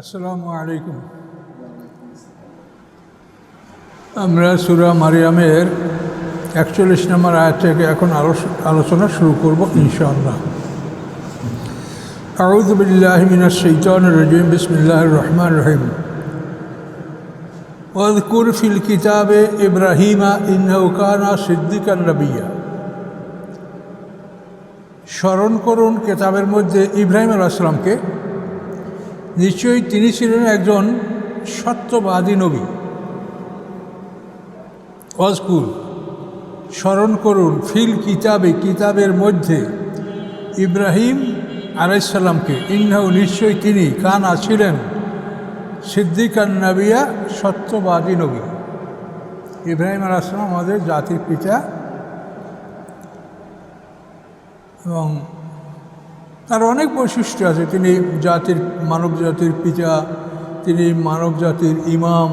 আসসালামু আলাইকুম। আমরা সুরা মারিয়ামের একচল্লিশ নম্বর আয়াত থেকে এখন আলোচনা শুরু করব ইনশাআল্লাহ। আউযু বিল্লাহি মিনাশ শাইতানির রাজিম, বিসমিল্লাহির রহমানির রহিম। ওয়াজকুর ফিল কিতাবে ইব্রাহিমা ইন্নাহু কানা সিদ্দিকান নবিয়্যা স্মরণ করুন কেতাবের মধ্যে ইব্রাহিম আলাইসালামকে নিশ্চয়ই তিনি ছিলেন একজন সত্যবাদী নবী। অজকুল, স্মরণ করুন, ফিল কিতাবে, কিতাবের মধ্যে ইব্রাহিম আলাইসাল্লামকে, ইন্নাহু নিশ্চয়ই তিনি, কানা ছিলেন সিদ্দিকান নাবিয়া সত্যবাদী নবী। ইব্রাহিম আলাইসালাম আমাদের জাতির পিতা এবং তার অনেক বৈশিষ্ট্য আছে। তিনি জাতির, মানব জাতির পিতা, তিনি মানব জাতির ইমাম,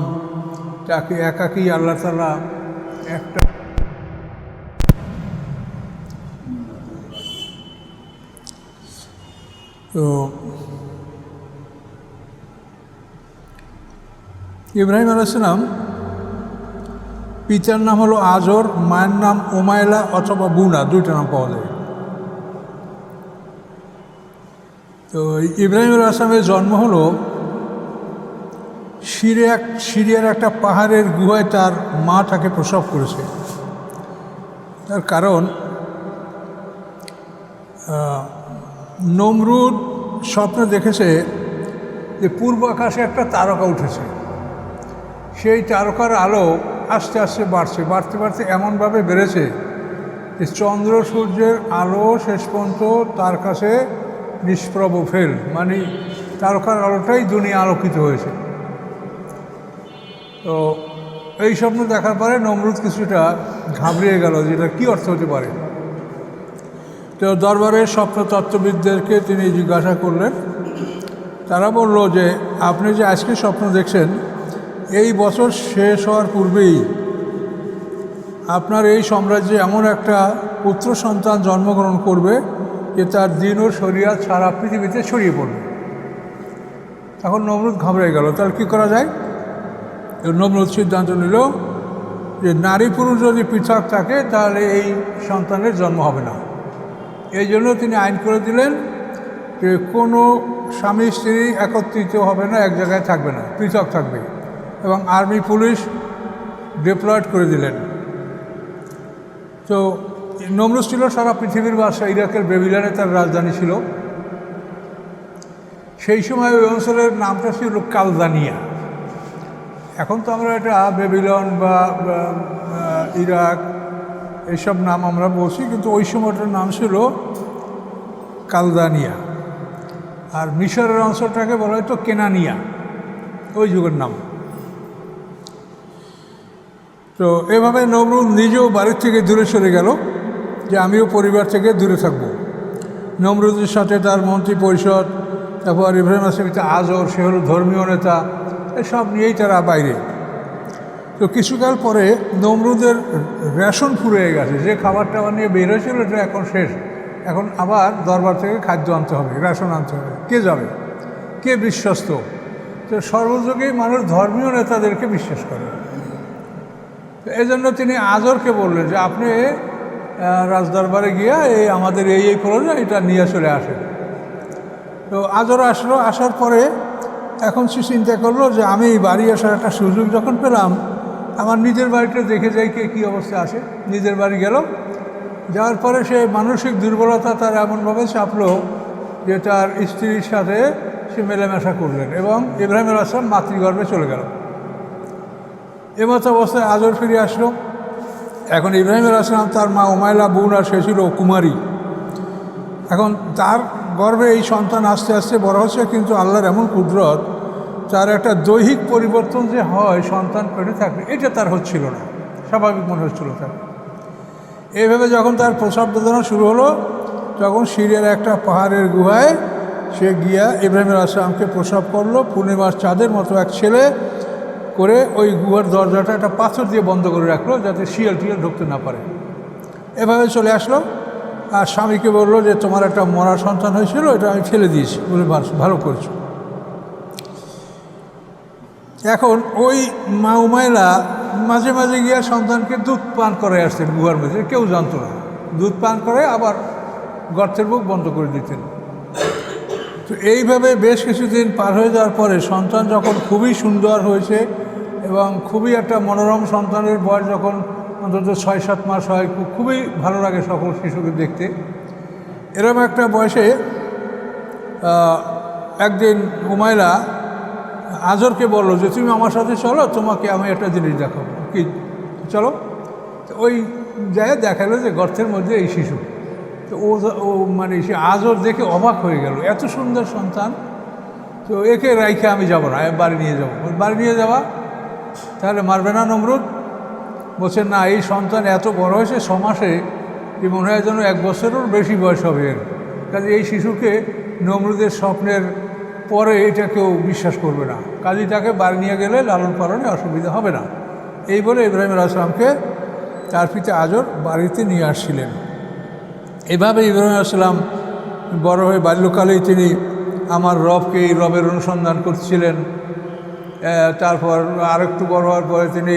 তাকে একাকী আল্লাহ তালা একটা তো ইব্রাহিম আলাইসালাম পিতার নাম হলো আজর, মায়ের নাম ওমায়লা অথবা বুনা, দুইটা নাম পাওয়া যায়। তো ইব্রাহিম আসলামের জন্ম হলো সিরিয়া সিরিয়ার একটা পাহাড়ের গুহায় তার মা তাকে প্রসব করেছে। তার কারণ নমরুদ স্বপ্নে দেখেছে যে পূর্ব আকাশে একটা তারকা উঠেছে। সেই তারকার আলো আস্তে আস্তে বাড়ছে, বাড়তে বাড়তে এমনভাবে বেড়েছে যে চন্দ্র সূর্যের আলো শেষ পর্যন্ত তার কাছে নিষ্প্রভ ফেল মানে তারকার আলোটাই দুনিয়া আলোকিত হয়েছে। তো এই স্বপ্ন দেখার পরে নমরুদ কিছুটা ঘাবড়িয়ে গেল যেটা কী অর্থ হতে পারে। তো দরবারের স্বপ্নতত্ত্ববিদদেরকে তিনি জিজ্ঞাসা করলেন। তারা বলল যে, আপনি যে আজকে স্বপ্ন দেখছেন, এই বছর শেষ হওয়ার পূর্বেই আপনার এই সাম্রাজ্যে এমন একটা পুত্র সন্তান জন্মগ্রহণ করবে যে তার দিন ও শরিয়াত সারা পৃথিবীতে ছড়িয়ে পড়বে তখন নমরুদ ঘাবড়ে গেল। তাহলে কী করা যায়? নমরুদ সিদ্ধান্ত নিল যে নারী পুরুষ যদি পৃথক থাকে, তাহলে এই সন্তানের জন্ম হবে না। এই জন্য তিনি আইন করে দিলেন যে কোনো স্বামী স্ত্রী একত্রিত হবে না, এক জায়গায় থাকবে না, পৃথক থাকবে। এবং আর্মি পুলিশ ডিপ্লয়েড করে দিলেন। তো নমরুজ ছিল, সারা পৃথিবীর বাসা ইরাকের বেবিলানে তার রাজধানী ছিল। সেই সময় ওই অঞ্চলের নামটা ছিল কালদানিয়া এখন তো আমরা এটা বেবিলন বা ইরাক এইসব নাম আমরা বলছি, কিন্তু ওই সময়টার নাম ছিল কালদানিয়া আর মিশরের অঞ্চলটাকে বলা হয়তো কেনানিয়া, ওই যুগের নাম। তো এভাবে নমরুদ নিজেও বাড়ির থেকে দূরে সরে গেল। যে আমিও পরিবার থেকে দূরে থাকব। নমরুদের সাথে তার মন্ত্রী পরিষদ, তারপর ইব্রাহিম আসমিতা আজর, সে হলো ধর্মীয় নেতা এসব নিয়েই তারা বাইরে। তো কিছুকাল পরে নমরুদের রেশন ফুরিয়ে গেছে। যে খাবার টাবার নিয়ে বের হয়েছিল, এটা এখন শেষ। এখন আবার দরবার থেকে খাদ্য আনতে হবে, রেশন আনতে হবে। কে যাবে? কে বিশ্বস্ত? তো সর্বযোগেই মানুষ ধর্মীয় নেতাদেরকে বিশ্বাস করে। এই জন্য তিনি আজরকে বললেন যে, আপনি রাজদরবারে গিয়া এই আমাদের এই এই প্রয়োজন এটা নিয়ে চলে আসে। তো আজর আসলো, আসার পরে এখন সে চিন্তা করল যে আমি বাড়ি আসার একটা সুযোগ যখন পেলাম, আমার নিজের বাড়িটা দেখে যাই কে কী অবস্থা আছে। নিজের বাড়ি গেল, যাওয়ার পরে সে মানসিক দুর্বলতা তার এমনভাবে চাপলো যে তার স্ত্রীর সাথে সে মেলামেশা করলেন এবং ইব্রাহিম আসলাম মাতৃগর্ভে চলে গেল। এমতো অবস্থায় আজর ফিরে আসলো। এখন ইব্রাহিম আল আসলাম তার মা ওমায়লা বোন আর সে ছিল কুমারী। এখন তার গর্ভে এই সন্তান আস্তে আস্তে বড় হচ্ছে, কিন্তু আল্লাহর এমন কুদরত, তার একটা দৈহিক পরিবর্তন যে হয়, সন্তান পেটে থাকবে এটা তার হচ্ছিল না। স্বাভাবিক মনে হচ্ছিল তার। এইভাবে যখন তার প্রসব বেদনা শুরু হলো, তখন সিরিয়ার একটা পাহাড়ের গুহায় সে গিয়া ইব্রাহিম আসলামকে প্রসব করল। পূর্ণিমার চাঁদের মতো এক ছেলে করে ওই গুহার দরজাটা একটা পাথর দিয়ে বন্ধ করে রাখল যাতে শিয়াল টিয়াল ঢুকতে না পারে। এভাবে চলে আসলো। আর স্বামীকে বলল যে, তোমার একটা মরা সন্তান হয়েছিল, এটা আমি ফেলে দিয়েছি। বলে ভালো করেছ। এখন ওই মা উমায়রা মাঝে মাঝে গিয়া সন্তানকে দুধ পান করে আসতেন গুহার মধ্যে। কেউ জানতো না। দুধ পান করে আবার গর্তের মুখ বন্ধ করে দিতেন। তো এইভাবে বেশ কিছুদিন পার হয়ে যাওয়ার পরে সন্তান যখন খুবই সুন্দর হয়েছে এবং খুবই একটা মনোরম সন্তানের বয়স যখন অন্তত ছয়, সাত মাস হয় খুবই ভালো লাগে সকল শিশুকে দেখতে। এরকম একটা বয়সে একদিন উমায়রা আজরকে বলল যে, তুমি আমার সাথে চলো, তোমাকে আমি একটা জিনিস দেখাবো। কি? চলো? ওই জায়গায় দেখাল যে গর্তের মধ্যে এই শিশু। তো, ও ও মানে সে আজর দেখে অবাক হয়ে গেল। এত সুন্দর সন্তান। তো একে রাইখে আমি যাব না বাড়ি নিয়ে যাব। বাড়ি নিয়ে যাওয়া, তাহলে মারবে না নমরুদ? বলছে, না, এই সন্তান এত বড় হয়েছে, ছ মাসে কি মনে হয় যেন এক বছরেরও বেশি বয়স হবে এর। কাজে এই শিশুকে নমরুদের স্বপ্নের পরে এটা কেউ বিশ্বাস করবে না। কাজী তাকে বাড়ি নিয়ে গেলে লালন পালনে অসুবিধা হবে না। এই বলে ইব্রাহিম আসলামকে তার পিতা আজর বাড়িতে নিয়ে আসছিলেন। এভাবে ইব্রাহিম আসলাম বড় হয়ে বাল্যকালেই তিনি আমার রবকে এই রবের অনুসন্ধান করছিলেন। তারপর আরেকটু বড় হওয়ার পরে তিনি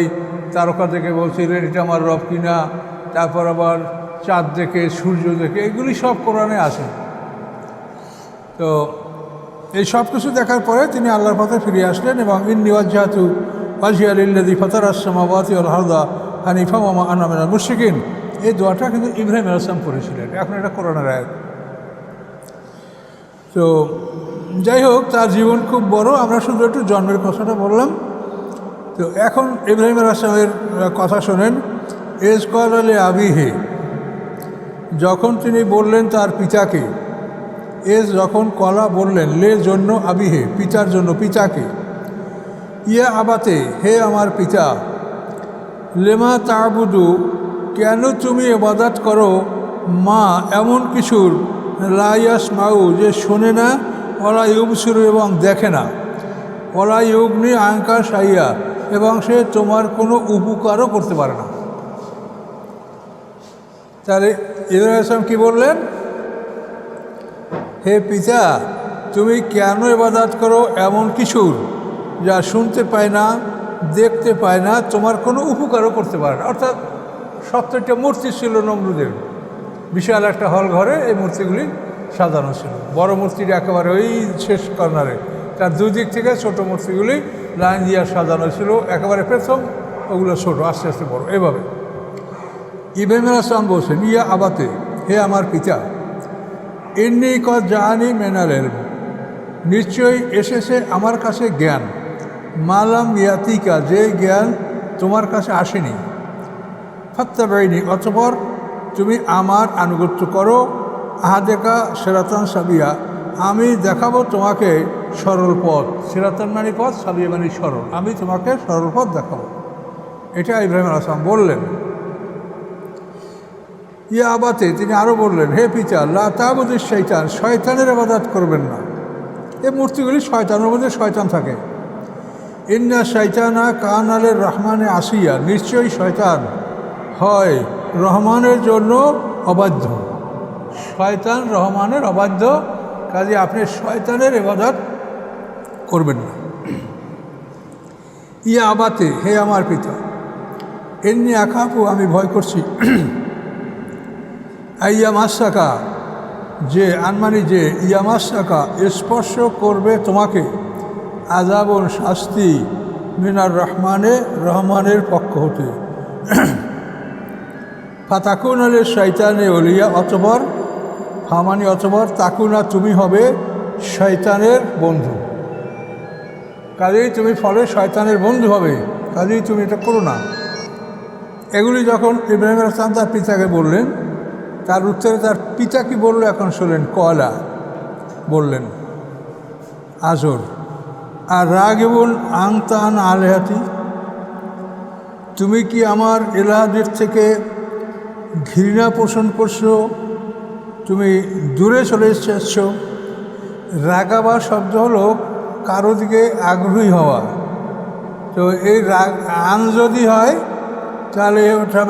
তারকা থেকে বলছিলেন, এটা আমার রব কিনা? তারপর আবার চাঁদ দেখে, সূর্য দেখে, এগুলি সব কোরআনে আছে। তো এই সব কিছু দেখার পরে তিনি আল্লাহর পথে ফিরে আসলেন এবং ইন্নিওয়াজাহাতু ওয়াজিয়াল ইল্লাদি ফতার আসসামাবাতি আল হারদা হানিফা মামা আনামেনা মুশিকিন এই দোয়াটা কিন্তু ইব্রাহিম আসলাম পড়েছিলেন, এখন এটা কোরআনের আয়াত। তো যাই হোক, তার জীবন খুব বড়, আমরা শুধু একটু জন্মের কথাটা বললাম। তো এখন ইব্রাহিম আসলামের কথা শোনেন, এজ কল আলে আবিহে যখন তিনি বললেন তার পিতাকে, এজ যখন কলা বললেন, লে জন্য আবিহে পিতার জন্য, পিতাকে, ইয়া আবাতে, হে আমার পিতা, লেমা তাবুদু কেন তুমি এবাদাত করো? মা, এমন কিছুর লাইয়াস মাউ যে শোনে না, ওলা ইউবসুর এবং দেখে না। ওলা ইউগনি আঙ্কা সাইয়া, এবং সে তোমার কোনো উপকারও করতে পারে না। তাহলে ইব্রাহিম আসলাম কী বললেন? হে পিতা, তুমি কেন এবাদাত করো এমন কিছুর যা শুনতে পায় না, দেখতে পায় না, তোমার কোনো উপকারও করতে পারে না? অর্থাৎ সত্তরটা মূর্তি ছিল নমরুদের। বিশাল একটা হল ঘরে এই মূর্তিগুলি সাজানো ছিল। বড় মূর্তিটি একেবারে ওই শেষ কর্নারে। তার দুই দিক থেকে ছোট মূর্তিগুলি লাইন দিয়ে সাজানো ছিল। একেবারে প্রথম ওগুলো ছোট, আস্তে আস্তে বড়। এভাবে। ইব্রাহিম আসলাম বলছেন, ইয়া আবাতে, হে আমার পিতা এমনি ক জাহানি মেনালের নিশ্চয়ই এসেছে আমার কাছে জ্ঞান। মালাম ইয়াতিকা, যে জ্ঞান তোমার কাছে আসেনি। ফাত্তা বেড়িনি অতপর তুমি আমার আনুগত্য করো। আহাদেকা সেরাতান সাবিয়া, আমি দেখাবো তোমাকে সরল পথ। সেরাতান মানে পথ, সাবিয়া মানে সরল। আমি তোমাকে সরল পথ দেখাবো। এটা ইব্রাহিম আসলাম বললেন। ইয়া আবাতে, তিনি আরও বললেন, হে পিতা, লা তাবুদের শৈতান শয়তানের আবাদাত করবেন না। এই মূর্তিগুলি শয়তানের মধ্যে শয়তান থাকে। ইন্না শৈতানা কান আলের রহমানে আসিয়া, নিশ্চয়ই শয়তান হয়, রহমানের জন্য অবাধ্য। শয়তান রহমানের অবাধ্য, কাজে আপনি শয়তানের এবাদত করবেন না। ইয়া আবাতে, হে আমার পিতা এমনি আকাপু আমি ভয় করছি। ইয়ামাসাকা যে আনমানি যে ইয়ামাসাকা স্পর্শ করবে তোমাকে। আজাবন শাস্তি মিনার রহমানে, রহমানের পক্ষ হতে। ফাতাকুন আলে শৈতানে অলিয়া অতবর ফামানি অতবর, তাকুনা তুমি হবে শয়তানের বন্ধু। কাজেই তুমি ফলে শয়তানের বন্ধু হবে, কাজেই তুমি এটা করো না। এগুলি যখন ইব্রাহিম আসলাম তার পিতাকে বললেন, তার উত্তরে তার পিতা কি বলল এখন শোনেন কয়লা বললেন, আজর, আর রাগেবুল আংতান আলেহাতি, তুমি কি আমার এলাহাদের থেকে ঘৃণা পোষণ করছ, তুমি দূরে চলে এসেছ। রাগাবা শব্দ হলো কারও দিকে আগ্রহী হওয়া। তো এই রাগ আন যদি হয়, তাহলে ওটা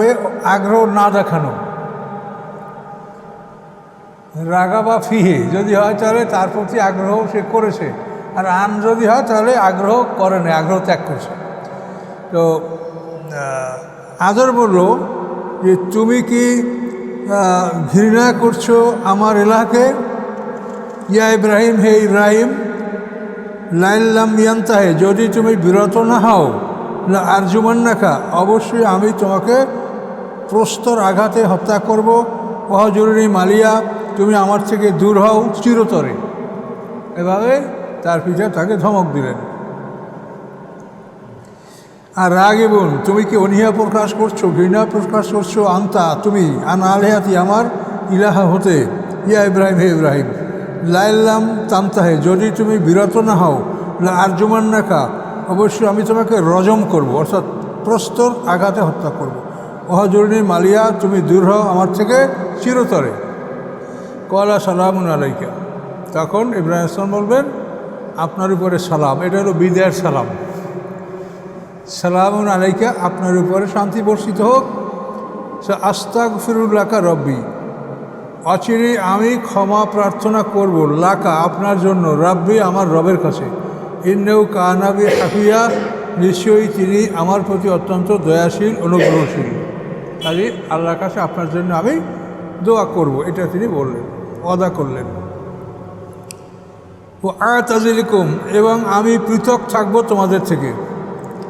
আগ্রহ না দেখানো। রাগা বা ফিহে, যদি হয় তাহলে তার প্রতি আগ্রহ সে করেছে। আর আন যদি হয়, তাহলে আগ্রহ করে না আগ্রহ ত্যাগ করছে। তো আদর বলল যে তুমি কি ঘৃণা করছ আমার এলাকে ইয়া ইব্রাহিম, হে ইব্রাহিম, লাইল্লাম ইয়ান্তাহে, যদি তুমি বিরত না হও আরজুমান্নাকা, অবশ্যই আমি তোমাকে প্রস্তর আঘাতে হত্যা করব। অহজরুরি মালিয়া, তুমি আমার থেকে দূর হও চিরতরে। এভাবে তার পিঠে তাকে ধমক দিলেন। আর রাগ বোন তুমি কি অনীহা প্রকাশ করছ, ঘৃণা প্রকাশ করছ? আন্তা, তুমি, আন আলেহাতি আমার ইলাহা হতে। ইয়া ইব্রাহিম, হে ইব্রাহিম। লাইল্লাম তামতাহে, যদি তুমি বিরত না হও আর্যমান নাকা অবশ্যই আমি তোমাকে রজম করব, অর্থাৎ প্রস্তর আঘাতে হত্যা করব। অহজরুনি মালিয়া, তুমি দূর হও আমার থেকে চিরতরে। কলা সালামুন আলাইকা। তখন ইব্রাহিম ইসলাম বলবেন, আপনার উপরে সালাম, এটা হলো বিদায়ের সালাম। সালামুন আলাইকা, আপনার উপরে শান্তি বর্ষিত হোক। আস্তাক ফিরুল্লাকা রব্বি। অচিরে আমি ক্ষমা প্রার্থনা করব লাকা আপনার জন্য, রাব্বি আমার রবের কাছে। ইন্নেও কানাবি হাফিয়া, নিশ্চয়ই তিনি আমার প্রতি অত্যন্ত দয়াশীল, অনুগ্রহশীল। কাজে আল্লাহর কাছে আপনার জন্য আমি দোয়া করব, এটা তিনি বললেন অদা করলেন। ও আয়াতাজিলিকুম এবং আমি পৃথক থাকব তোমাদের থেকে।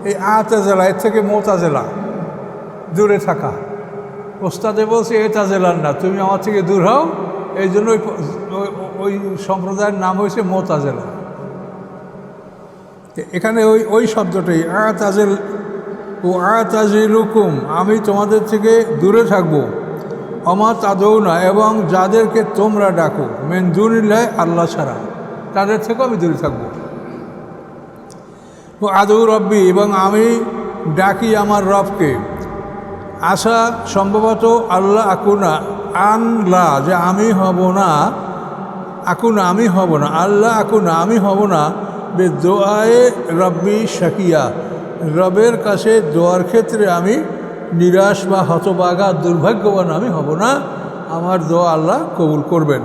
এই আয়াতাজেলা এর থেকে মোতাজেলা, দূরে থাকা। ওস্তাদে বলছে, এ তাজেলার না, তুমি আমার থেকে দূর হও। এই জন্য ওই ওই- সম্প্রদায়ের নাম হয়েছে মোতাজেলা। এখানে ওই ওই শব্দটাই আয়াতাজেল ও আয়াতাজিলুকুম আমি তোমাদের থেকে দূরে থাকব। অমা তাদৌ না এবং যাদেরকে তোমরা ডাকো, মেন দুনিল্লায় আল্লাহ ছাড়া। তাদের থেকেও আমি দূরে থাকব। আদৌ রব্বি, এবং আমি ডাকি আমার রবকে। আশা সম্ভবত আল্লাহ আকুনা, আনলা, যে আমি হব না, আকুনা, আমি হব না, আল্লাহ আকুনা, আমি হব না বে দোয়ায়ে রব্বি শাকিয়া। রবের কাছে দোয়ার ক্ষেত্রে আমি নিরাশ বা হতবাগা, দুর্ভাগ্যবান আমি হব না, আমার দোয়া আল্লাহ কবুল করবেন।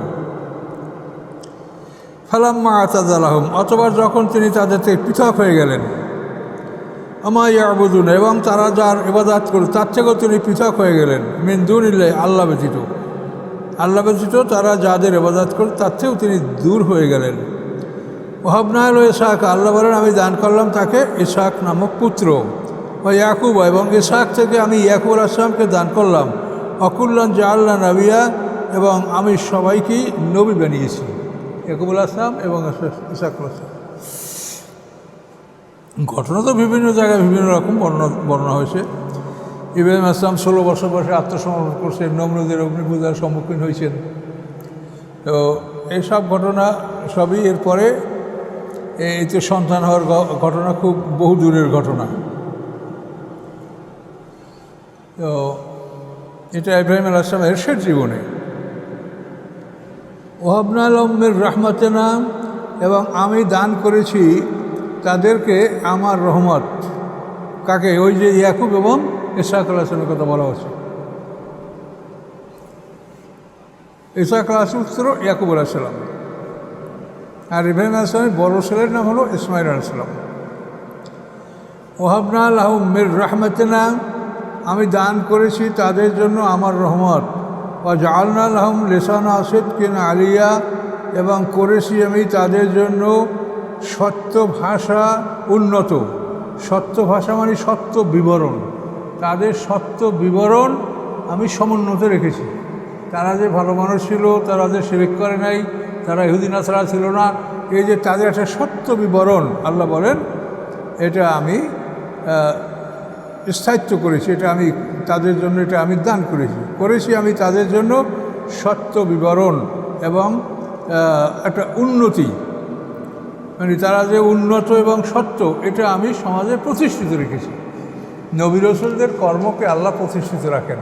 ফালাম্মা আতাদ আলহম অথবা যখন তিনি তাদের থেকে পৃথক হয়ে গেলেন। আমা ইয়াবুদুন, এবং তারা যার এবাদাত করে তার থেকেও তিনি পৃথক হয়ে গেলেন। মিন্দুন ইল্লে আল্লাহ ব্যতীত। আল্লাহ ব্যতীত তারা যাদের এবাদাত করে তার থেকেও তিনি দূর হয়ে গেলেন। ওহাবনা হল ইসাক আল্লাহ বলেন, আমি দান করলাম তাকে ইসাক নামক পুত্র। ও ইয়াকুব, এবং ইসাক থেকে আমি ইয়াকুব আসলামকে দান করলাম। অকুল্লান জাল্লা নবিয়া, এবং আমি সবাইকেই নবী বানিয়েছি। ইয়াকুবুল আসলাম এবং ইসাকুল আসলাম। ঘটনা তো বিভিন্ন জায়গায় বিভিন্ন রকম বর্ণনা বর্ণনা হয়েছে। ইব্রাহিম আসলাম ষোলো বছর বয়সে আত্মসমর্পণ করছেন, নমরুদের অগ্নিপূজার সম্মুখীন হয়েছেন। তো এইসব ঘটনা সবই এরপরে এই তো সন্তান হওয়ার ঘটনা খুব বহু দূরের ঘটনা। তো এটা ইব্রাহিম আল আসলামের শেষ জীবনে। ওহাবনা আলমের রহমতে নাম এবং আমি দান করেছি তাদেরকে আমার রহমত। কাকে? ওই যে ইয়াকুব এবং ইসাক আলাহামের কথা বলা হচ্ছে ইসাক আলাহাম ইয়াকুব আলাহিসাল্লাম আর ইব্রাহিম আলাহিসামের বড় ছেলের নাম হলো ইসমাইল আলাহিসাল্লাম ওহাবনা আলহমের রহমতে নাম আমি দান করেছি তাদের জন্য আমার রহমত। আলহম লেসান আসেদ কিন আলিয়া এবং করেছি আমি তাদের জন্য সত্য ভাষা উন্নত। সত্য ভাষা মানে সত্য বিবরণ। তাদের সত্য বিবরণ আমি সমুন্নত রেখেছি। তারা যে ভালো মানুষ ছিল, তারা যে সিলেক্ট করে নাই, তারা ইহুদিন ছাড়া ছিল না, এই যে তাদের একটা সত্য বিবরণ, আল্লাহ বলেন, এটা আমি স্থায়িত্ব করেছি, এটা আমি তাদের জন্য এটা আমি দান করেছি। করেছি আমি তাদের জন্য সত্য বিবরণ এবং একটা উন্নতি। মানে তারা যে উন্নত এবং সত্য, এটা আমি সমাজে প্রতিষ্ঠিত রেখেছি। নবী রসুলদের কর্মকে আল্লাহ প্রতিষ্ঠিত রাখেন।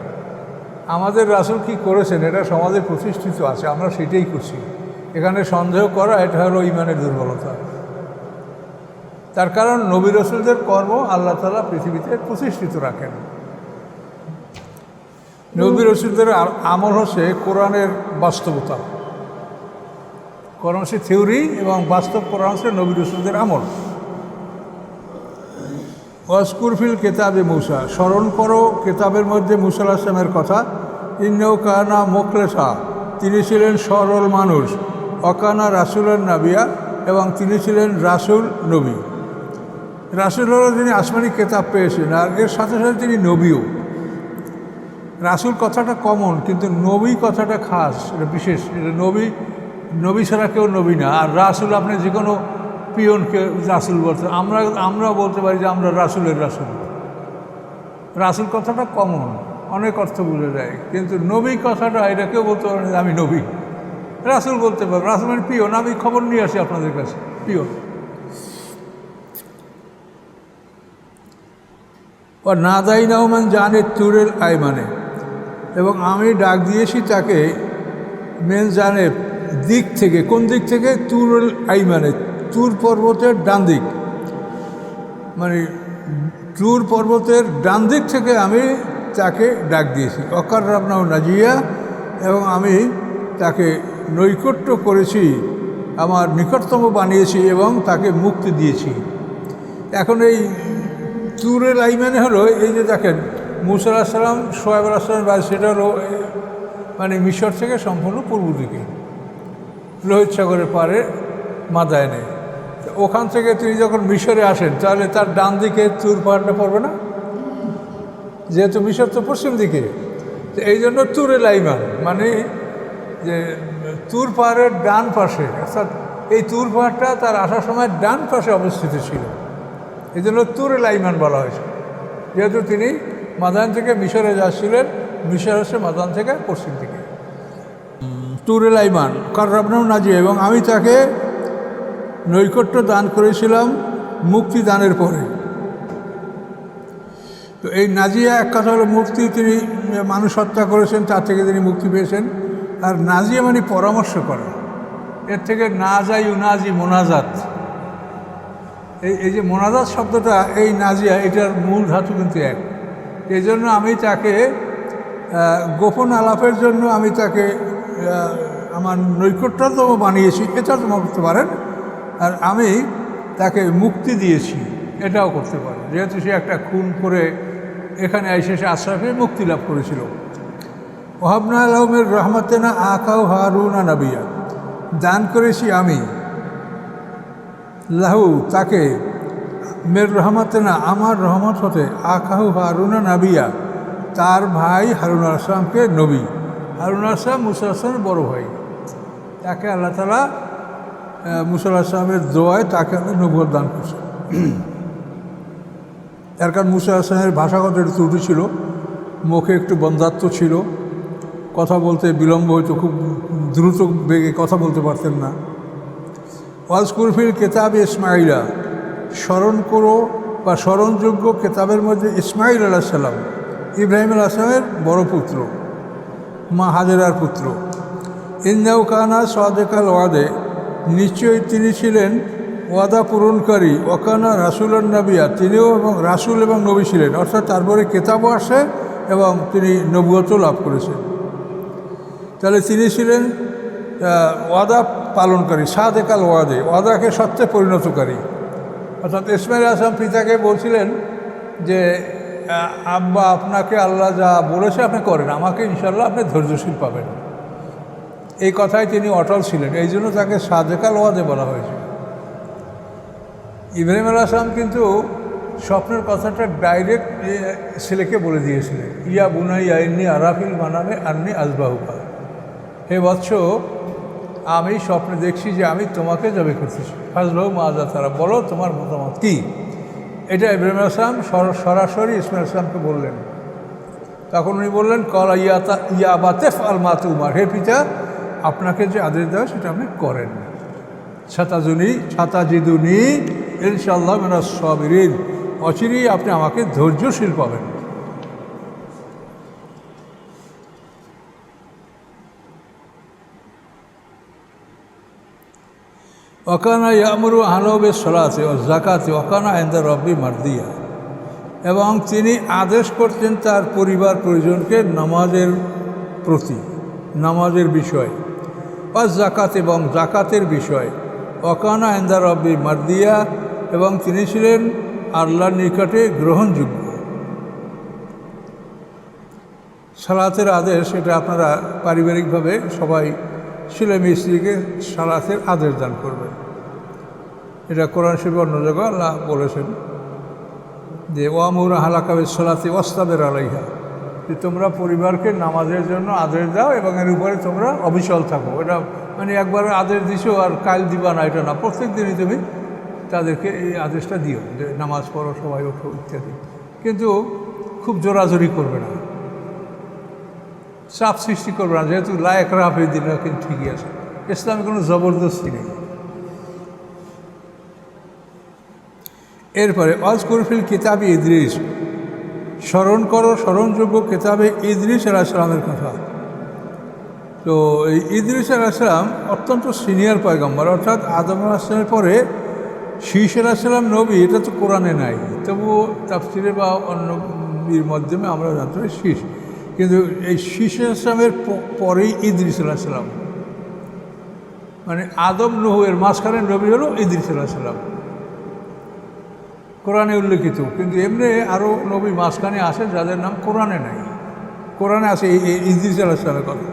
আমাদের রাসুল কি করেছেন, এটা সমাজে প্রতিষ্ঠিত আছে, আমরা সেটাই করছি। এখানে সন্দেহ করা, এটা হলো ইমানের দুর্বলতা। তার কারণ নবী রসুলদের কর্ম আল্লাহ তালা পৃথিবীতে প্রতিষ্ঠিত রাখেন। নবী রসুলদের আমল হচ্ছে কোরআনের বাস্তবতা। কোরআন হচ্ছে থিওরি এবং বাস্তব কোরআন হচ্ছে নবী রসুলদের আমল। ওয়াসকুরফিল কেতাবে মুসা, স্মরণ করো কেতাবের মধ্যে মুসা আসলামের কথা ইন্নৌ কানা মোকলেসা তিনি ছিলেন সরল মানুষ, অকানা রাসুলের নাবিয়া এবং তিনি ছিলেন রাসুল নবী। রাসুল হলো তিনি আসমানি কেতাব পেয়েছেন আর এর সাথে সাথে তিনি নবীও। রাসুল কথাটা কমন, কিন্তু নবী কথাটা খাস, এটা বিশেষ। এটা নবী নবী ছাড়া কেউ নবী না। আর রাসুল, আপনি যে কোনো পিয়নকে রাসুল বলতে, আমরা আমরা বলতে পারি যে আমরা রাসুলের রাসুল। রাসুল কথাটা কমন, অনেক অর্থ বুঝে যায়। কিন্তু নবী কথাটা, এটা কেউ বলতে পারে না আমি নবী। রাসুল বলতে পারব। রাসুল মানে পিয়ন। আমি খবর নিয়ে আসি আপনাদের কাছে। পিয়ন। ও না দাই নাওমান জানে, তুরের আয় আইমানে এবং আমি ডাক দিয়েছি তাকে মেন জানে দিক থেকে, কোন দিক থেকে? তুরেল আইমানে তুর পর্বতের ডান দিক। মানে তুর পর্বতের ডান দিক থেকে আমি তাকে ডাক দিয়েছি। অকার রাবনাও নাজিয়া এবং আমি তাকে নৈকট্য করেছি, আমার নিকটতম বানিয়েছি এবং তাকে মুক্তি দিয়েছি। এখন এই তুরের আইমানে হলো, এই যে দেখেন মুসা সালাম সোহেব আলাহিসাম বা সেটা হলো মানে মিশর থেকে সম্পূর্ণ পূর্ব দিকে। লোহিত সাগরের পারে মাদায়নে ওখান থেকে তিনি যখন মিশরে আসেন, তাহলে তার ডান দিকে তুর পাহাড়টা পড়বে না? যেহেতু মিশর তো পশ্চিম দিকে। তো এই জন্য তুরে লাইমান মানে যে তুর পাহাড়ের ডান পাশে, অর্থাৎ এই তুর পাহাড়টা তার আসার সময় ডান পাশে অবস্থিত ছিল। এই জন্য তুরে লাইমান বলা হয়েছে। যেহেতু তিনি মাদান থেকে মিশরে যাচ্ছিলেন, মিশর হচ্ছে মাদান থেকে পশ্চিম দিকে। তুরে লাইমান কার্রাবনাম নাজি এবং আমি তাকে নৈকট্য দান করেছিলাম মুক্তি দানের পরে। তো এই নাজিয়া এক কথা হলো, মুক্তি তিনি, মানুষ হত্যা করেছেন, তার থেকে তিনি মুক্তি পেয়েছেন। আর নাজিয়া মানে পরামর্শ করা। এর থেকে না যাই উনাজি মোনাজাত। এই এই যে মোনাজাত শব্দটা, এই নাজিয়া, এটার মূল ধাতু কিন্তু এক। এই জন্য আমি তাকে গোপন আলাপের জন্য আমি তাকে আমার নৈকট্যতম বানিয়েছি, এটা তোমার করতে পারেন। আর আমি তাকে মুক্তি দিয়েছি, এটাও করতে পারে যেহেতু সে একটা খুন করে এখানে এসে সে আশ্রয় পেয়ে মুক্তি লাভ করেছিল। ওহাবনা আলমের রহমতেনা আকাউ হারুনা নবিয়া। দান করেছি আমি। লাহু তাকে মের রহমতেনা আমার রহমত হতে, আকাহু হারুনা নাবিয়া, তার ভাই হারুন আসলামকে নবী। হারুন আসলাম মুসা আসলামের বড় ভাই। তাকে আল্লাহ তালা মুসা আসলামের দোয়ায় তাকে নবুয় দান করছে। তার কারণ মুসা আসলামের ভাষাগত একটু ত্রুটি ছিল, মুখে একটু বন্ধাত্ম ছিল, কথা বলতে বিলম্ব হয়তো খুব দ্রুত বেগে কথা বলতে পারতেন না। ওয়াজকুরফিল কেতাব ইসমাইলা স্মরণ করো বা স্মরণযোগ্য কেতাবের মধ্যে ইসমাইল আলাহ সাল্লাম ইব্রাহিম আলাহ সালামের বড় পুত্র, মা হাজেরার পুত্র। ইন্দাউ কানা সাদেকাল ওয়াদে, নিশ্চয়ই তিনি ছিলেন ওয়াদা পূরণকারী ওকানা রাসুলান নাবিয়া, তিনিও এবং রাসুল এবং নবী ছিলেন, অর্থাৎ তারপরে কেতাবও আসে এবং তিনি নবুয়তও লাভ করেছেন। তাহলে তিনি ছিলেন ওয়াদা পালনকারী, সাদেকাল ওয়াদে, ওয়াদাকে সত্যে পরিণতকারী। অর্থাৎ ইসমাইল আসলাম পিতাকে বলছিলেন যে আব্বা, আপনাকে আল্লাহ যা বলেছে আপনি করেন, আমাকে ইনশাল্লাহ আপনি ধৈর্যশীল পাবেন। এই কথায় তিনি অটল ছিলেন। এই জন্য তাকে সাদেকাল ওয়াদে বলা হয়েছে। ইব্রাহিম আল আসলাম কিন্তু স্বপ্নের কথাটা ডাইরেক্ট ছেলেকে বলে দিয়েছিলেন, ইয়া বুনাই আইনি আরাফিল মানামে আন্নি আজবাহুকা হে বৎস আমি স্বপ্নে দেখছি যে আমি তোমাকে জবে করতেছি ফাজবাহু মাজা তারা বলো তোমার মতামত কী? এটা ইব্রাহিম আসলাম সর- সরাসরি ইসমাইল আসলামকে বললেন। তখন উনি বললেন, কল ইয়াতা ইয়া বাতেফ আল মাতুমার হে পিতা, আপনাকে যে আদেশ দেওয়া সেটা আপনি করেন। ছাতাজুনি ছাতাজিদুনি ইনশাল্লাহ মেনা সবিরিন। অচিরেই আপনি আমাকে ধৈর্যশীল পাবেন। অকানা ইয়ামরু আহলবে সলাতে ও জাকাতে অকানা আইন্দা রব্বি মার্দিয়া এবং তিনি আদেশ করতেন তার পরিবার পরিজনকে নামাজের প্রতি, নামাজের বিষয় অজ জাকাত এবং জাকাতের বিষয়। অকানা এন্দা রব্বি মার্দিয়া এবং তিনি ছিলেন আল্লাহর নিকটে গ্রহণযোগ্য। সালাতের আদেশ, এটা আপনারা পারিবারিকভাবে সবাই ছেলে মিস্ত্রিকে সালাতের আদেশ দান করবেন। এটা কোরআন শিব অন্য জায়গায় আল্লাহ বলেছেন যে ওয়ামুর হালাকাবে সোলাতে ওস্তাবের আলাইহা। যে, তোমরা পরিবারকে নামাজের জন্য আদেশ দাও এবং এর উপরে তোমরা অবিচল থাকো। এটা মানে একবার আদেশ দিছো আর কাল দিবা না, এটা না। প্রত্যেক দিনই তুমি তাদেরকে এই আদেশটা দিও যে, নামাজ পড়ো, সবাই ওঠো, ইত্যাদি। কিন্তু খুব জোরাজোরি করবে না। চাপ সৃষ্টি করবে না, যেহেতু লায়ক রাফে দিলে কিন্তু ঠিকই আছে। ইসলামে কোনো জবরদস্তি নেই। এরপরে অজ কুরফিল কিতাবে ইদ্রিস। স্মরণ করো, স্মরণযোগ্য কিতাবে ইদ্রিস আলাহিসামের কথা। তো এই ইদ্রিস আলাহিসাম অত্যন্ত সিনিয়র পয়গম্বর, অর্থাৎ আদম আলাহিসামের পরে শীষ আলাহিসাম নবী, এটা তো কোরআনে নাই। তবুও তাফসিরে বা অন্য মাধ্যমে আমরা জানতে পারি শীষ কিন্তু এই শীষ আলাহিসামের পরেই ইদ্রিস আলাহিসাম মানে আদম নহু এর মাঝখানে নবী হলো ইদ্রিস আলাহিসাম কোরআনে উল্লেখিত, কিন্তু এমনি আরও নবী মাঝখানে আসে যাদের নাম কোরআনে নাই। কোরআনে আছে ইদ্রিস আলাহিসামের কথা।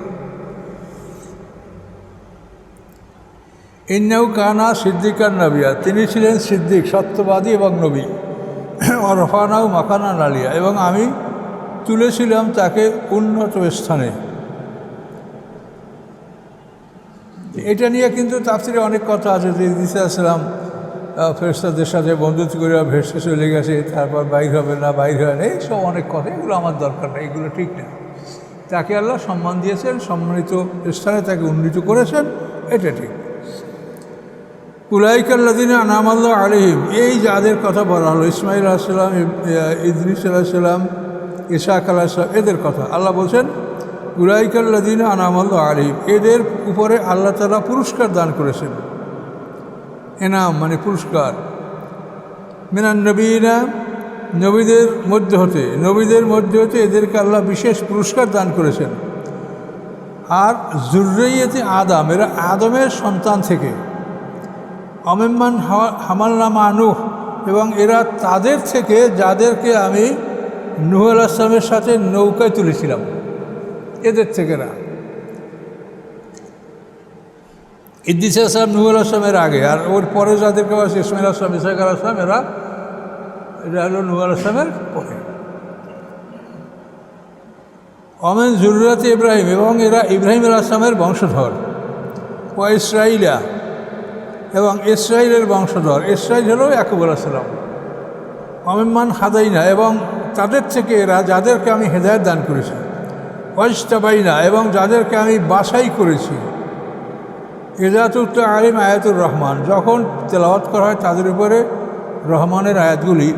ইন্নাউ কানা সিদ্দিকার নবিয়া, তিনি ছিলেন সিদ্দিক, সত্যবাদী এবং নবী। অরফানাউ মাকানা নালিয়া এবং আমি তুলেছিলাম তাকে উন্নত স্থানে। এটা নিয়ে কিন্তু তাফসিরে অনেক কথা আছে, যে ইদিসা আসলাম ফেরস্তাদের সাথে বন্ধুত্ব করে ভেসে চলে গেছে, তারপর বাইর হবে না, বাইর হয় না, এইসব অনেক কথা, এগুলো আমার দরকার না এগুলো ঠিক না। তাকে আল্লাহ সম্মান দিয়েছেন, সম্মানিত স্থানে তাকে উন্নীত করেছেন, এটা ঠিক। উলাইকাল্লাদিন আনামাল্লা আলিহিম এই যাদের কথা বলা হলো ইসমাইল আলাহিসাল্লাম ইদ্রিস আলাহিসাল্লাম ইসাক আলাহিসাল্লাম এদের কথা। আল্লাহ বলছেন উলাইকাল্লাদিন আনামাল্লা আলিহিম এদের উপরে আল্লাহ তালা পুরস্কার দান করেছেন। এনাম মানে পুরস্কার। মিনান নবীনা, নবীদের মধ্যে হতে, নবীদের মধ্যে হতে এদেরকে আল্লাহ বিশেষ পুরস্কার দান করেছেন। আর জুর্রইয়েতে আদাম, এরা আদমের সন্তান থেকে। অমেম্মান হামাল্লামা আনুহ এবং এরা তাদের থেকে, যাদেরকে আমি নুহ আসলামের সাথে নৌকায় তুলেছিলাম। এদের থেকে না। ইদ্দিস আসলাম নুহুল আসলামের আগে। আর ওর পরে যাদেরকে আছে ইসমাইল আসলাম আল আসলাম এরা এটা হলো নুহুল আসলামের পরে। অমেন জুরুরাত ইব্রাহিম এবং এরা ইব্রাহিম আসলামের বংশধর। ও ইসরাইলা এবং ইসরায়েলের বংশধর। ইসরায়েল হলো ইয়াকুবুল আসলাম অমেম্মান হাদাইনা এবং তাদের থেকে এরা, যাদেরকে আমি হেদায়ত দান করেছি ওয়াইস্তাবাইনা এবং যাদেরকে আমি বাসাই করেছি। এজাতুত্ত আলিম আয়াতুর রহমান, যখন তেলাওয়াত করা হয় তাদের উপরে, রহমানের আয়াতগুলি,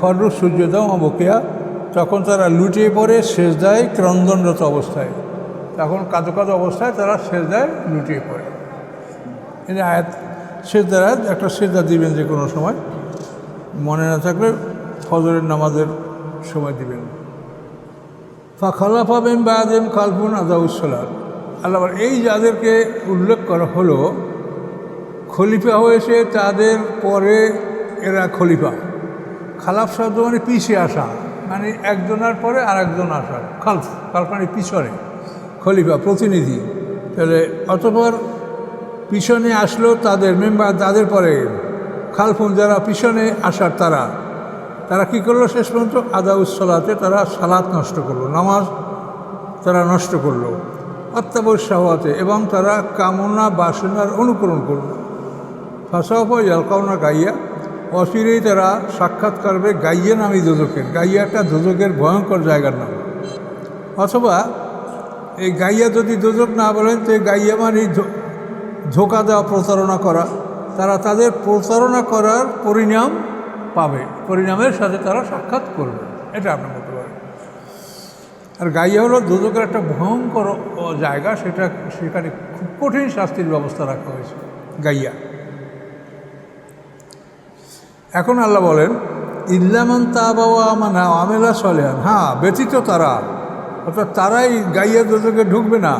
খর্র সূর্যোদম অবকেয়া তখন তারা লুটিয়ে পড়ে, সেজদায় ক্রন্দনরত অবস্থায়। তখন কাঁদো কাঁদো অবস্থায় তারা শেষ সেজদায় লুটিয়ে পড়ে। এই আয়াত, সেজদার আয়াত, একটা সেজদা দিবেন যে কোনো সময়। মনে না থাকলে ফজরের নামাজের সময় দিবেন। ফাখালা পাবেন বা আদেম খালফুন আদাউসলাম আল্লাহ এই যাদেরকে উল্লেখ করা হলো, খলিফা হয়েছে তাদের পরে এরা খলিফা। খালাফ শব্দ মানে পিছিয়ে আসা মানে একজনের পরে আর একজন আসা। খালফ খালফ মানে পিছনে, খলিফা, প্রতিনিধি। তাহলে অতপর পিছনে আসলো তাদের, মেম্বার তাদের পরে, খালফুন যারা পিছনে আসার তারা। তারা কি করল শেষ পর্যন্ত? আদাউসলাতে তারা সালাত নষ্ট করল, নামাজ তারা নষ্ট করল অত্যাবশ্যাহতে এবং তারা কামনা বাসনার অনুকরণ করল। ফাঁসাফ ইয়ালকাউনা গাইয়া, অচিরেই তারা সাক্ষাৎ করবে গাইয়া নামি দোজকের গাইয়া একটা দোজকের ভয়ঙ্কর জায়গার নাম। অথবা এই গাইয়া যদি দোজক না বলেন, তো গাইয়া মানে ধোকা দেওয়া প্রতারণা করা। তারা তাদের প্রতারণা করার পরিণাম পাবে। পরিণামের সাথে তারা সাক্ষাৎ করবে। এটা আপনার বলতে পারেন আর গাইয়া হলো দুদকের একটা ভয়ঙ্কর জায়গা, সেটা সেখানে খুব কঠিন শাস্তির ব্যবস্থা রাখা হয়েছে গাইয়া। এখন আল্লাহ বলেন ইল্লামান তা বাবা মানা আমেলা সলেহান। হ্যাঁ ব্যতীত তারা, অর্থাৎ তারাই গাইয়া দুদকে ঢুকবে না।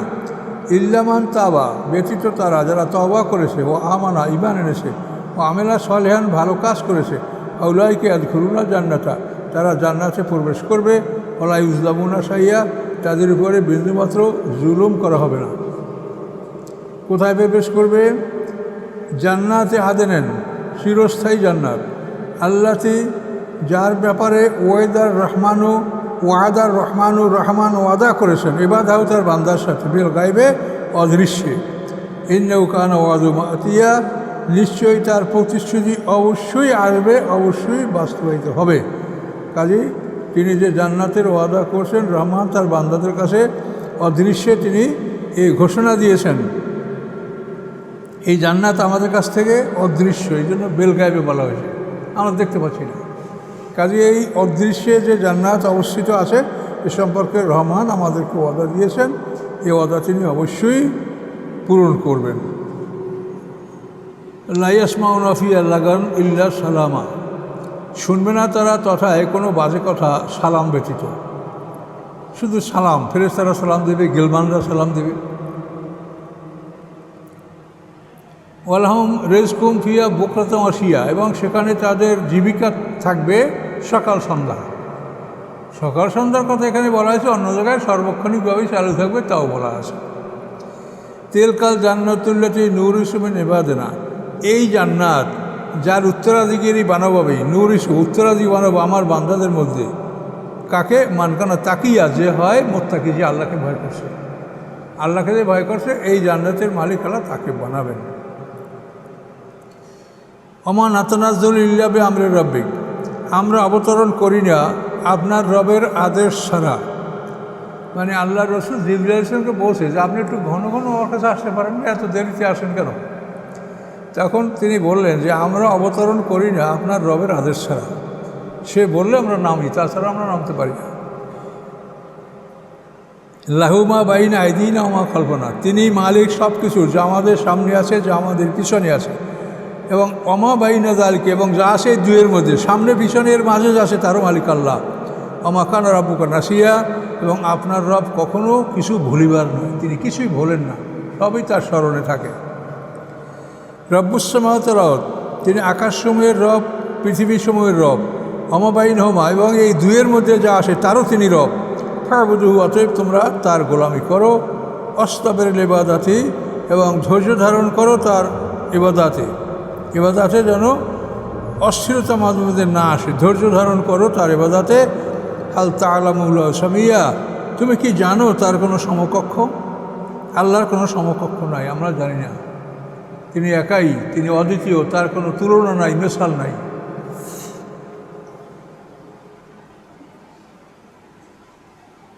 ইল্লামান তাবা, ব্যতীত তারা, যারা তবা করেছে ও আমানা ইমান এনেছে ও আমেলা সলেহান, ভালো কাজ করেছে আউলাইকে ঘুরুনা জান্নাতা। তারা জান্নাতে প্রবেশ করবে। ওলা ইউজলামুনা সাইয়া তাদের উপরে বিন্দুমাত্র জুলুম করা হবে না। কোথায় প্রবেশ করবে? জান্নাতে আদেনেন। চিরস্থায়ী জান্নাত। আল্লাতি, যার ব্যাপারে ওয়েদার রহমানু, ওয়াদার রহমানু রহমান ওয়াদা করেছেন এবাদাও তার বান্দার সাথে বেল গাইবে অদৃশ্যে। ইন্নৌকান ওয়াদু মাতিয়া। নিশ্চয়ই তার প্রতিশ্রুতি অবশ্যই আসবে, অবশ্যই বাস্তবায়িত হবে। কাজেই তিনি যে জান্নাতের ওয়াদা করছেন, রহমান তার বান্দাদের কাছে অদৃশ্যে তিনি এই ঘোষণা দিয়েছেন। এই জান্নাত আমাদের কাছ থেকে অদৃশ্য, এই জন্য বেলগাইবে বলা হয়েছে। আমরা দেখতে পাচ্ছি না কাজে এই অদৃশ্যে যে জান্নাত অবস্থিত আছে, এ সম্পর্কে রহমান আমাদেরকে ওয়াদা দিয়েছেন। এই ওয়াদা তিনি অবশ্যই পূরণ করবেন। লাইয়াসমা নফিয়া লাগান ইল্লা সালামা। শুনবে না তারা তথায় কোনো বাজে কথা, সালাম ব্যতীত। শুধু সালাম ফেরেস তারা সালাম দেবে, গেলমানরা সালাম দেবে। ওয়ালহম রেজকুম ফিয়া বকরতম আসিয়া এবং সেখানে তাদের জীবিকা থাকবে সকাল সন্ধ্যা। সকাল সন্ধ্যার কথা এখানে বলা হয়েছে, অন্য জায়গায় সর্বক্ষণিকভাবেই চালু থাকবে, তাও বলা আছে। তেলকাল জান্নাতুল্লাতি নূর ইসুমে নেবাদে না এই জান্নাত, যার উত্তরাধিকারী বানাবো আমি, নূর ইসু উত্তরাধিকারী বানাবো আমার বান্দাদের মধ্যে। কাকে? মানকানা তাকিয়া, যে হয় মোত্তাকি, যে আল্লাহকে ভয় করছে। আল্লাহকে যে ভয় করছে, এই জান্নাতের মালিক আল্লাহ তাকে বানাবেন। অমান আতনাজুল ইল্লাবে আমরে রব্বিক। আমরা অবতরণ করি না আপনার রবের আদেশ ছাড়া। মানে আল্লাহ রসুল জিবরাইসলামকে বলছে যে, আপনি একটু ঘন ঘন আমার কাছে আসতে পারেন এত দেরিতে আসেন কেন? তখন তিনি বললেন যে, আমরা অবতরণ করি না আপনার রবের আদেশ ছাড়া। সে বললে, আমরা নামি, তাছাড়া আমরা নামতে পারি না। লাহুমা বাইন আইদিন আমা কল্পনা তিনি মালিক সব কিছুর যা আমাদের সামনে আছে, যা আমাদের পিছনে আছে। এবং অমা বাইনা জালকে এবং যা আছে দুয়ের মধ্যে, সামনে পিছনের মাঝে যা আছে, তারও মালিক আল্লাহ। অমা কান রাব্বুকা নাসিয়া, এবং আপনার রব কখনো কিছু ভুলিবার নয়, তিনি কিছুই ভোলেন না, সবই তার স্মরণে থাকে। রব্বুসমাতরত তিনি আকাশসমূহের রব, পৃথিবীসমূহের রব অমাবাইন হমা এবং এই দুয়ের মধ্যে যা আসে তারও তিনি রব। ফাবুদু অতএব তোমরা তার গোলামি করো, অস্তবের লেবাদাতি এবং ধৈর্য ধারণ করো তার ইবাদাতে। ইবাদাতে যেন অস্থিরতা মাঝে মধ্যে না আসে, ধৈর্য ধারণ করো তার ইবাদাতে। হাল তালামুল্লাহ সামিয়া, তুমি কি জানো তার কোনো সমকক্ষ? আল্লাহর কোনো সমকক্ষ নাই, আমরা জানি না। তিনি একাই তিনি অদ্বিতীয় তার কোনো তুলনা নাই মেশাল নাই।